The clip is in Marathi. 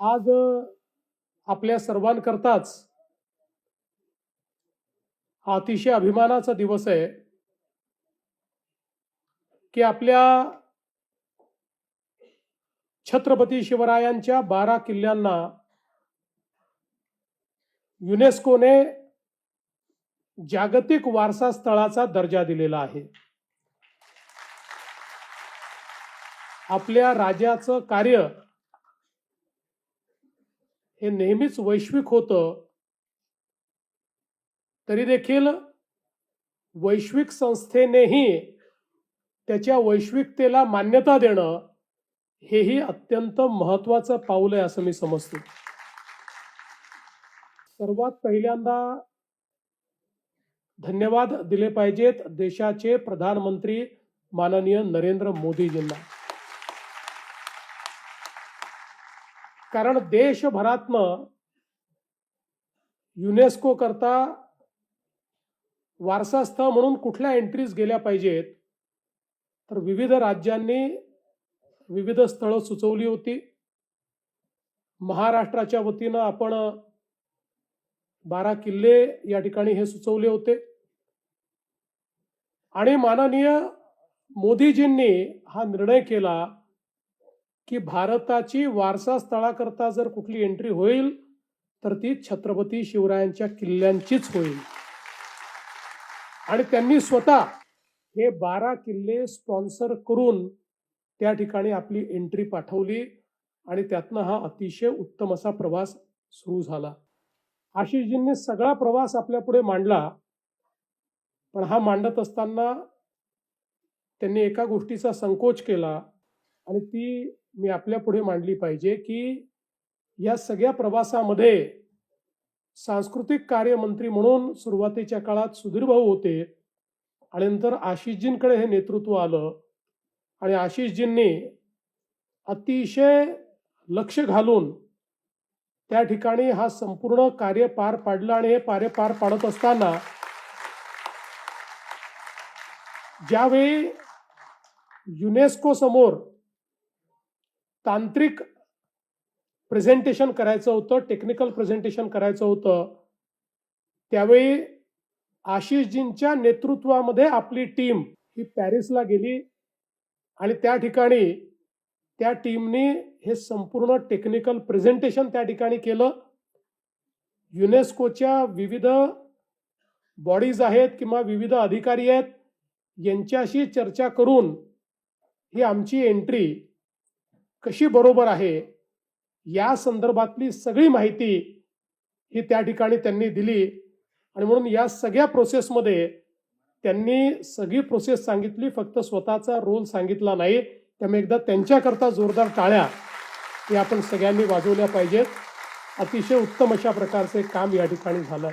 आज आपल्या सर्वांकरताच हा अतिशय अभिमानाचा दिवस आहे की आपल्या छत्रपती शिवरायांच्या बारा किल्ल्यांना युनेस्कोने जागतिक वारसा स्थळाचा दर्जा दिलेला आहे. आपल्या राजाचं कार्य हे नेहमीच वैश्विक होतं. तरी देखील वैश्विक संस्थेनेही त्याच्या वैश्विकतेला मान्यता देणं हेही अत्यंत महत्वाचं पाऊल आहे असं मी समजतो. सर्वात पहिल्यांदा धन्यवाद दिले पाहिजेत देशाचे प्रधानमंत्री माननीय नरेंद्र मोदीजींना. कारण देशभरातनं युनेस्को करता वारसास्थळ म्हणून कुठल्या एंट्रीज गेल्या पाहिजेत तर विविध राज्यांनी विविध स्थळं सुचवली होती. महाराष्ट्राच्या वतीनं आपण बारा किल्ले या ठिकाणी हे सुचवले होते. आणि माननीय मोदीजींनी हा निर्णय केला की भारताची वारसा स्थळाकरता जर कुठली एंट्री होईल तर ती छत्रपती शिवरायांच्या किल्ल्यांचीच होईल. आणि त्यांनी स्वतः हे बारा किल्ले स्पॉन्सर करून त्या ठिकाणी आपली एंट्री पाठवली आणि त्यातनं हा अतिशय उत्तम असा प्रवास सुरू झाला. आशिषजींनी सगळा प्रवास आपल्या पुढे मांडला पण हा मांडत असताना त्यांनी एका गोष्टीचा संकोच केला आणि ती मी आपल्या पुढे मांडली पाहिजे की या सगळ्या प्रवासामध्ये सांस्कृतिक कार्यमंत्री म्हणून सुरुवातीच्या काळात सुधीर भाऊ होते आणि नंतर आशिषजींकडे हे नेतृत्व आलं आणि आशिषजींनी अतिशय लक्ष घालून त्या ठिकाणी हा संपूर्ण कार्य पार पाडलं आणि हे कार्य पार पाडत असताना ज्यावेळी युनेस्को समोर तांत्रिक प्रेझेंटेशन करायचं होतं टेक्निकल प्रेझेंटेशन करायचं होतं. त्यावेळी आशिषजींच्या नेतृत्वामध्ये आपली टीम ही पॅरिसला गेली आणि त्या ठिकाणी त्या टीमने हे संपूर्ण टेक्निकल प्रेझेंटेशन त्या ठिकाणी केलं. युनेस्कोच्या विविध बॉडीज आहेत किंवा विविध अधिकारी आहेत यांच्याशी चर्चा करून ही आमची एंट्री कशी बरोबर आहे या संदर्भातली सगळी माहिती ही त्या ठिकाणी त्यांनी दिली. आणि म्हणून या सगळ्या प्रोसेसमध्ये त्यांनी सगळी प्रोसेस सांगितली फक्त स्वतःचा रोल सांगितला नाही. त्यामुळे एकदा त्यांच्याकरता जोरदार टाळ्या हे आपण सगळ्यांनी वाजवल्या पाहिजेत. अतिशय उत्तम अशा प्रकारचे काम या ठिकाणी झालं.